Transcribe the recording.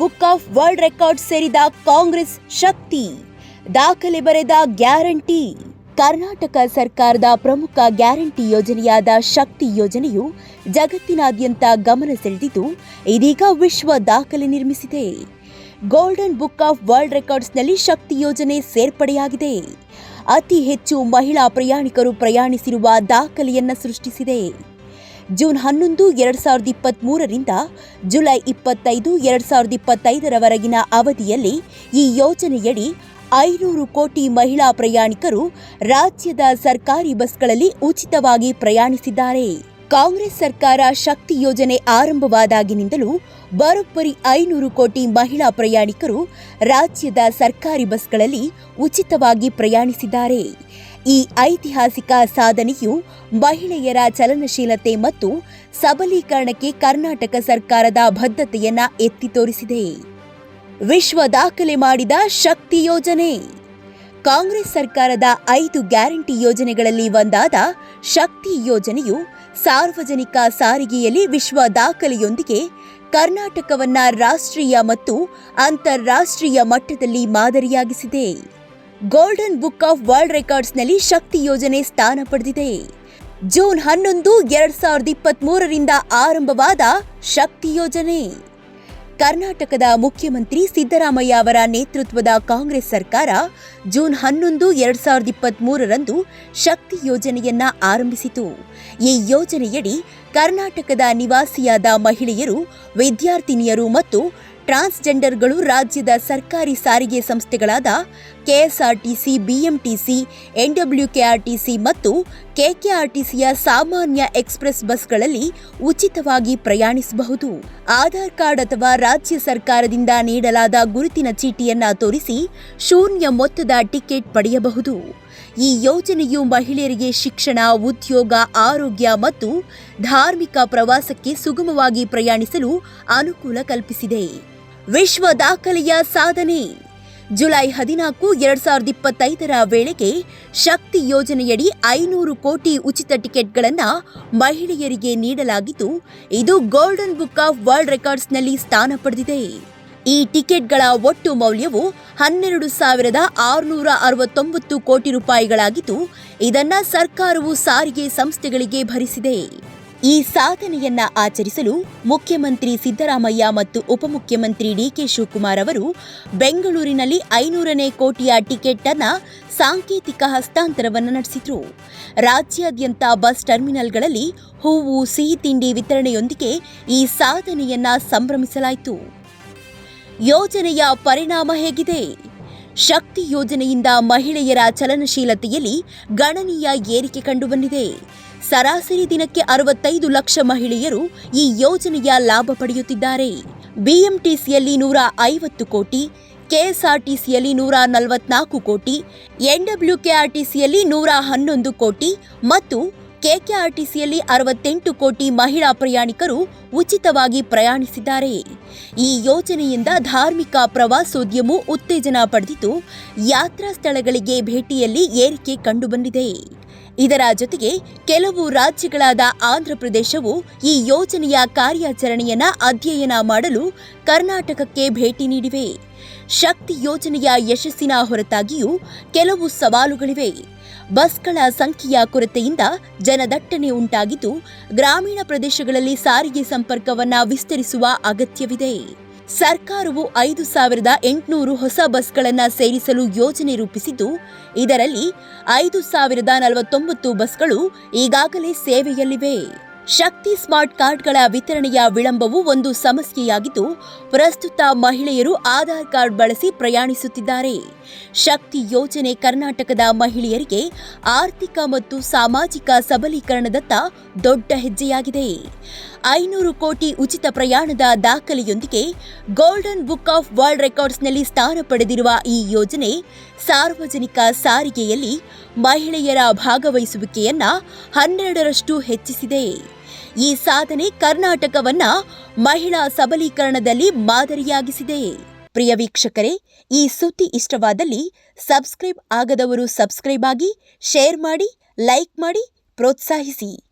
Book of world record ಸೇರಿದ Congress ಶಕ್ತಿ. ದಾಖಲೆ ಬರೆದ ಗ್ಯಾರಂಟಿ. ಕರ್ನಾಟಕ ಸರ್ಕಾರದ ಪ್ರಮುಖ ಗ್ಯಾರಂಟಿ ಯೋಜನೆಯಾದ ಶಕ್ತಿ ಯೋಜನೆಯು ಜಗತ್ತಿನಾದ್ಯಂತ ಗಮನ ಸೆಳೆದಿದ್ದು, ಇದೀಗ ವಿಶ್ವ ದಾಖಲೆ ನಿರ್ಮಿಸಿದೆ. ಗೋಲ್ಡನ್ ಬುಕ್ ಆಫ್ ವರ್ಲ್ಡ್ ರೆಕಾರ್ಡ್ಸ್ನಲ್ಲಿ ಶಕ್ತಿ ಯೋಜನೆ ಸೇರ್ಪಡೆಯಾಗಿದೆ. ಅತಿ ಹೆಚ್ಚು ಮಹಿಳಾ ಪ್ರಯಾಣಿಕರು ಪ್ರಯಾಣಿಸಿರುವ ದಾಖಲೆಯನ್ನು ಸೃಷ್ಟಿಸಿದೆ. ಜೂನ್ ಹನ್ನೊಂದು, ಎರಡು ಸಾವಿರದ ಇಪ್ಪತ್ತ್ ಮೂರರಿಂದ ಜುಲೈ ಇಪ್ಪತ್ತೈದು, ಎರಡು ಸಾವಿರದ ಇಪ್ಪತ್ತೈದರವರೆಗಿನ ಅವಧಿಯಲ್ಲಿ ಈ ಯೋಜನೆಯಡಿ ಐನೂರು ಕೋಟಿ ಮಹಿಳಾ ಪ್ರಯಾಣಿಕರು ರಾಜ್ಯದ ಸರ್ಕಾರಿ ಬಸ್ಗಳಲ್ಲಿ ಉಚಿತವಾಗಿ ಪ್ರಯಾಣಿಸಿದ್ದಾರೆ. ಕಾಂಗ್ರೆಸ್ ಸರ್ಕಾರ ಶಕ್ತಿ ಯೋಜನೆ ಆರಂಭವಾದಾಗಿನಿಂದಲೂ ಬರೋಬ್ಬರಿ ಐನೂರು ಕೋಟಿ ಮಹಿಳಾ ಪ್ರಯಾಣಿಕರು ರಾಜ್ಯದ ಸರ್ಕಾರಿ ಬಸ್ಗಳಲ್ಲಿ ಉಚಿತವಾಗಿ ಪ್ರಯಾಣಿಸಿದ್ದಾರೆ. ಈ ಐತಿಹಾಸಿಕ ಸಾಧನೆಯು ಮಹಿಳೆಯರ ಚಲನಶೀಲತೆ ಮತ್ತು ಸಬಲೀಕರಣಕ್ಕೆ ಕರ್ನಾಟಕ ಸರ್ಕಾರದ ಬದ್ಧತೆಯನ್ನ ಎತ್ತಿ ತೋರಿಸಿದೆ. ವಿಶ್ವ ದಾಖಲೆ ಮಾಡಿದ ಶಕ್ತಿ ಯೋಜನೆ. ಕಾಂಗ್ರೆಸ್ ಸರ್ಕಾರದ ಐದು ಗ್ಯಾರಂಟಿ ಯೋಜನೆಗಳಲ್ಲಿ ಒಂದಾದ ಶಕ್ತಿ ಯೋಜನೆಯು ಸಾರ್ವಜನಿಕ ಸಾರಿಗೆಯಲ್ಲಿ ವಿಶ್ವ ದಾಖಲೆಯೊಂದಿಗೆ ಕರ್ನಾಟಕವನ್ನ ರಾಷ್ಟ್ರೀಯ ಮತ್ತು ಅಂತಾರಾಷ್ಟ್ರೀಯ ಮಟ್ಟದಲ್ಲಿ ಮಾದರಿಯಾಗಿಸಿದೆ. ಗೋಲ್ಡನ್ ಬುಕ್ ಆಫ್ ವರ್ಲ್ಡ್ ರೆಕಾರ್ಡ್ಸ್ನಲ್ಲಿ ಶಕ್ತಿ ಯೋಜನೆ ಸ್ಥಾನ ಪಡೆದಿದೆ. ಜೂನ್ ಹನ್ನೊಂದು, ಎರಡ್ ಸಾವಿರದ ಇಪ್ಪತ್ತ್ ಮೂರರಿಂದ ಆರಂಭವಾದ ಶಕ್ತಿ ಯೋಜನೆ. ಕರ್ನಾಟಕದ ಮುಖ್ಯಮಂತ್ರಿ ಸಿದ್ದರಾಮಯ್ಯ ಅವರ ನೇತೃತ್ವದ ಕಾಂಗ್ರೆಸ್ ಸರ್ಕಾರ ಜೂನ್ ಹನ್ನೊಂದು, ಎರಡ್ ಸಾವಿರದ ಇಪ್ಪತ್ತ್ ಮೂರರಂದು ಶಕ್ತಿ ಯೋಜನೆಯನ್ನ ಆರಂಭಿಸಿತು. ಈ ಯೋಜನೆಯಡಿ ಕರ್ನಾಟಕದ ನಿವಾಸಿಯಾದ ಮಹಿಳೆಯರು, ವಿದ್ಯಾರ್ಥಿನಿಯರು ಮತ್ತು ಟ್ರಾನ್ಸ್ಜೆಂಡರ್ಗಳು ರಾಜ್ಯದ ಸರ್ಕಾರಿ ಸಾರಿಗೆ ಸಂಸ್ಥೆಗಳಾದ ಕೆಎಸ್ಆರ್ಟಿಸಿ, ಬಿಎಂಟಿಸಿ ಎನ್ಡಬ್ಲ್ಯೂಕೆಆರ್ಟಿಸಿ ಮತ್ತು ಕೆಕೆಆರ್ಟಿಸಿಯ ಸಾಮಾನ್ಯ ಎಕ್ಸ್ಪ್ರೆಸ್ ಬಸ್ಗಳಲ್ಲಿ ಉಚಿತವಾಗಿ ಪ್ರಯಾಣಿಸಬಹುದು. ಆಧಾರ್ ಕಾರ್ಡ್ ಅಥವಾ ರಾಜ್ಯ ಸರ್ಕಾರದಿಂದ ನೀಡಲಾದ ಗುರುತಿನ ಚೀಟಿಯನ್ನ ತೋರಿಸಿ ಶೂನ್ಯ ಮೊತ್ತದ ಟಿಕೆಟ್ ಪಡೆಯಬಹುದು. ಈ ಯೋಜನೆಯು ಮಹಿಳೆಯರಿಗೆ ಶಿಕ್ಷಣ, ಉದ್ಯೋಗ, ಆರೋಗ್ಯ ಮತ್ತು ಧಾರ್ಮಿಕ ಪ್ರವಾಸಕ್ಕೆ ಸುಗಮವಾಗಿ ಪ್ರಯಾಣಿಸಲು ಅನುಕೂಲ ಕಲ್ಪಿಸಿದೆ. ವಿಶ್ವ ದಾಖಲೆಯ ಸಾಧನೆ. ಜುಲೈ ಹದಿನಾಲ್ಕು, ಎರಡ್ ಸಾವಿರದ ಇಪ್ಪತ್ತೈದರ ವೇಳೆಗೆ ಶಕ್ತಿ ಯೋಜನೆಯಡಿ ಐನೂರು ಕೋಟಿ ಉಚಿತ ಟಿಕೆಟ್ಗಳನ್ನು ಮಹಿಳೆಯರಿಗೆ ನೀಡಲಾಗಿದ್ದು, ಇದು ಗೋಲ್ಡನ್ ಬುಕ್ ಆಫ್ ವರ್ಲ್ಡ್ ರೆಕಾರ್ಡ್ಸ್ನಲ್ಲಿ ಸ್ಥಾನ ಪಡೆದಿದೆ. ಈ ಟಿಕೆಟ್ಗಳ ಒಟ್ಟು ಮೌಲ್ಯವು ಹನ್ನೆರಡು ಸಾವಿರದ ಆರುನೂರ ಅರವತ್ತೊಂಬತ್ತು ಕೋಟಿ ರೂಪಾಯಿಗಳಾಗಿದ್ದು, ಇದನ್ನು ಸರ್ಕಾರವು ಸಾರಿಗೆ ಸಂಸ್ಥೆಗಳಿಗೆ ಭರಿಸಿದೆ. ಈ ಸಾಧನೆಯನ್ನ ಆಚರಿಸಲು ಮುಖ್ಯಮಂತ್ರಿ ಸಿದ್ದರಾಮಯ್ಯ ಮತ್ತು ಉಪಮುಖ್ಯಮಂತ್ರಿ ಡಿಕೆ ಶಿವಕುಮಾರ್ ಅವರು ಬೆಂಗಳೂರಿನಲ್ಲಿ ಐನೂರನೇ ಕೋಟಿಯ ಟಿಕೆಟ್ ಅನ್ನ ಸಾಂಕೇತಿಕ ಹಸ್ತಾಂತರವನ್ನು ನಡೆಸಿದ್ರು. ರಾಜ್ಯಾದ್ಯಂತ ಬಸ್ ಟರ್ಮಿನಲ್ಗಳಲ್ಲಿ ಹೂವು, ಸಿಹಿ ತಿಂಡಿ ವಿತರಣೆಯೊಂದಿಗೆ ಈ ಸಾಧನೆಯನ್ನ ಸಂಭ್ರಮಿಸಲಾಯಿತು. ಯೋಜನೆಯ ಪರಿಣಾಮ ಹೇಗಿದೆ? ಶಕ್ತಿ ಯೋಜನೆಯಿಂದ ಮಹಿಳೆಯರ ಚಲನಶೀಲತೆಯಲ್ಲಿ ಗಣನೀಯ ಏರಿಕೆ ಕಂಡುಬಂದಿದೆ. ಸರಾಸರಿ ದಿನಕ್ಕೆ ಅರವತ್ತೈದು ಲಕ್ಷ ಮಹಿಳೆಯರು ಈ ಯೋಜನೆಯ ಲಾಭ ಪಡೆಯುತ್ತಿದ್ದಾರೆ. ಬಿಎಂಟಿಸಿಯಲ್ಲಿ ನೂರ ಐವತ್ತು ಕೋಟಿ, ಕೆಎಸ್ಆರ್ಟಿಸಿಯಲ್ಲಿ ನೂರ ನಲವತ್ನಾಲ್ಕು ಕೋಟಿ, ಎನ್ಡಬ್ಲ್ಯೂಕೆಆರ್ಟಿಸಿಯಲ್ಲಿ ನೂರ ಹನ್ನೊಂದು ಕೋಟಿ ಮತ್ತು ಕೆಕೆಆರ್ಟಿಸಿಯಲ್ಲಿ ಅರವತ್ತೆಂಟು ಕೋಟಿ ಮಹಿಳಾ ಪ್ರಯಾಣಿಕರು ಉಚಿತವಾಗಿ ಪ್ರಯಾಣಿಸಿದ್ದಾರೆ. ಈ ಯೋಜನೆಯಿಂದ ಧಾರ್ಮಿಕ ಪ್ರವಾಸೋದ್ಯಮವು ಉತ್ತೇಜನ ಪಡೆದಿದ್ದು, ಯಾತ್ರಾ ಸ್ಥಳಗಳಿಗೆ ಭೇಟಿಯಲ್ಲಿ ಏರಿಕೆ ಕಂಡುಬಂದಿದೆ. ಇದರ ಜೊತೆಗೆ ಕೆಲವು ರಾಜ್ಯಗಳಾದ ಆಂಧ್ರಪ್ರದೇಶವು ಈ ಯೋಜನೆಯ ಕಾರ್ಯಾಚರಣೆಯನ್ನು ಅಧ್ಯಯನ ಮಾಡಲು ಕರ್ನಾಟಕಕ್ಕೆ ಭೇಟಿ ನೀಡಿವೆ. ಶಕ್ತಿ ಯೋಜನೆಯ ಯಶಸ್ಸಿನ ಹೊರತಾಗಿಯೂ ಕೆಲವು ಸವಾಲುಗಳಿವೆ. ಬಸ್ಗಳ ಸಂಖ್ಯೆಯ ಕೊರತೆಯಿಂದ ಜನದಟ್ಟಣೆ ಉಂಟಾಗಿದ್ದು, ಗ್ರಾಮೀಣ ಪ್ರದೇಶಗಳಲ್ಲಿ ಸಾರಿಗೆ ಸಂಪರ್ಕವನ್ನು ವಿಸ್ತರಿಸುವ ಅಗತ್ಯವಿದೆ. ಸರ್ಕಾರವು ಐದು ಸಾವಿರದ ಎಂಟುನೂರು ಹೊಸ ಬಸ್ಗಳನ್ನು ಸೇರಿಸಲು ಯೋಜನೆ ರೂಪಿಸಿದ್ದು, ಇದರಲ್ಲಿ ಐದು ಸಾವಿರದ ನಲವತ್ತೊಂಬತ್ತು ಬಸ್ಗಳು ಈಗಾಗಲೇ ಸೇವೆಯಲ್ಲಿವೆ. ಶಕ್ತಿ ಸ್ಮಾರ್ಟ್ ಕಾರ್ಡ್ಗಳ ವಿತರಣೆಯ ವಿಳಂಬವು ಒಂದು ಸಮಸ್ಯೆಯಾಗಿದ್ದು, ಪ್ರಸ್ತುತ ಮಹಿಳೆಯರು ಆಧಾರ್ ಕಾರ್ಡ್ ಬಳಸಿ ಪ್ರಯಾಣಿಸುತ್ತಿದ್ದಾರೆ. ಶಕ್ತಿ ಯೋಜನೆ ಕರ್ನಾಟಕದ ಮಹಿಳೆಯರಿಗೆ ಆರ್ಥಿಕ ಮತ್ತು ಸಾಮಾಜಿಕ ಸಬಲೀಕರಣದತ್ತ ದೊಡ್ಡ ಹೆಜ್ಜೆಯಾಗಿದೆ. ಐನೂರು ಕೋಟಿ ಉಚಿತ ಪ್ರಯಾಣದ ದಾಖಲೆಯೊಂದಿಗೆ ಗೋಲ್ಡನ್ ಬುಕ್ ಆಫ್ ವರ್ಲ್ಡ್ ರೆಕಾರ್ಡ್ಸ್ನಲ್ಲಿ ಸ್ಥಾನ ಪಡೆದಿರುವ ಈ ಯೋಜನೆ ಸಾರ್ವಜನಿಕ ಸಾರಿಗೆಯಲ್ಲಿ ಮಹಿಳೆಯರ ಭಾಗವಹಿಸುವಿಕೆಯನ್ನ ಹನ್ನೆರಡರಷ್ಟು ಹೆಚ್ಚಿಸಿದೆ. ಈ ಸಾಧನೆ ಕರ್ನಾಟಕವನ್ನ ಮಹಿಳಾ ಸಬಲೀಕರಣದಲ್ಲಿ ಮಾದರಿಯಾಗಿಸಿದೆ. ಪ್ರಿಯ ವೀಕ್ಷಕರೇ, ಈ ಸುದ್ದಿ ಇಷ್ಟವಾದಲ್ಲಿ ಸಬ್ಸ್ಕ್ರೈಬ್ ಆಗದವರು ಸಬ್ಸ್ಕ್ರೈಬ್ ಆಗಿ, ಶೇರ್ ಮಾಡಿ, ಲೈಕ್ ಮಾಡಿ, ಪ್ರೋತ್ಸಾಹಿಸಿ.